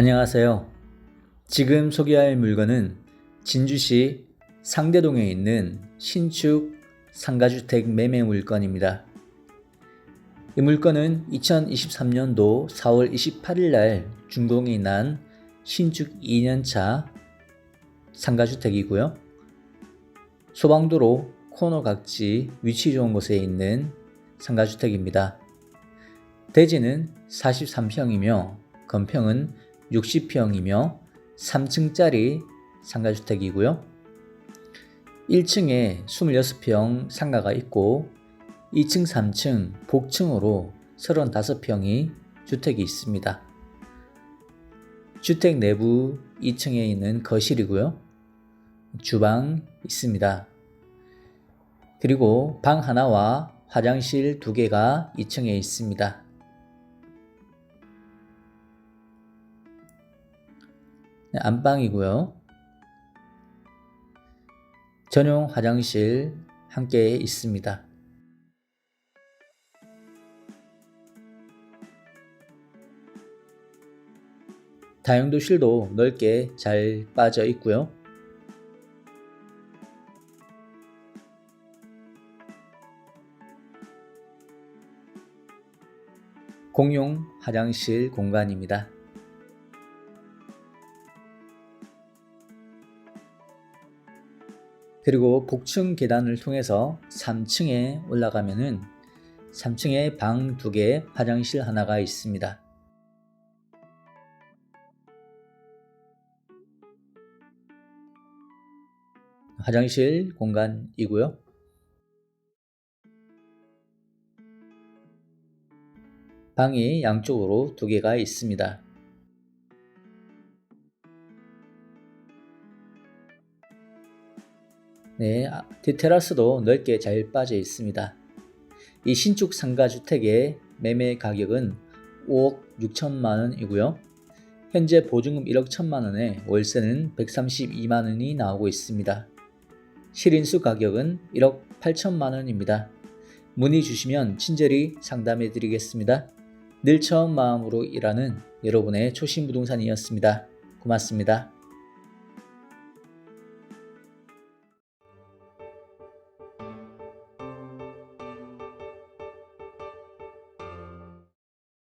안녕하세요. 지금 소개할 물건은 진주시 상대동에 있는 신축 상가주택 매매 물건입니다. 이 물건은 2023년도 4월 28일 날 준공이 난 신축 2년차 상가주택이고요. 소방도로 코너 각지 위치 좋은 곳에 있는 상가주택입니다. 대지는 43평이며 건평은 60평이며 3층짜리 상가주택이고요. 1층에 26평 상가가 있고 2층, 3층, 복층으로 35평이 주택이 있습니다. 주택 내부 2층에 있는 거실이고요. 주방 있습니다. 그리고 방 하나와 화장실 두 개가 2층에 있습니다. 안방이고요. 전용 화장실 함께 있습니다. 다용도실도 넓게 잘 빠져 있고요. 공용 화장실 공간입니다. 그리고 복층 계단을 통해서 3층에 올라가면은 3층에 방 두 개, 화장실 하나가 있습니다. 화장실 공간이고요. 방이 양쪽으로 두 개가 있습니다. 네, 아, 디테라스도 넓게 잘 빠져 있습니다. 이 신축 상가 주택의 매매 가격은 5억 6천만 원이고요. 현재 보증금 1억 1천만 원에 월세는 132만 원이 나오고 있습니다. 실인수 가격은 1억 8천만 원입니다. 문의 주시면 친절히 상담해 드리겠습니다. 늘 처음 마음으로 일하는 여러분의 초심 부동산이었습니다. 고맙습니다.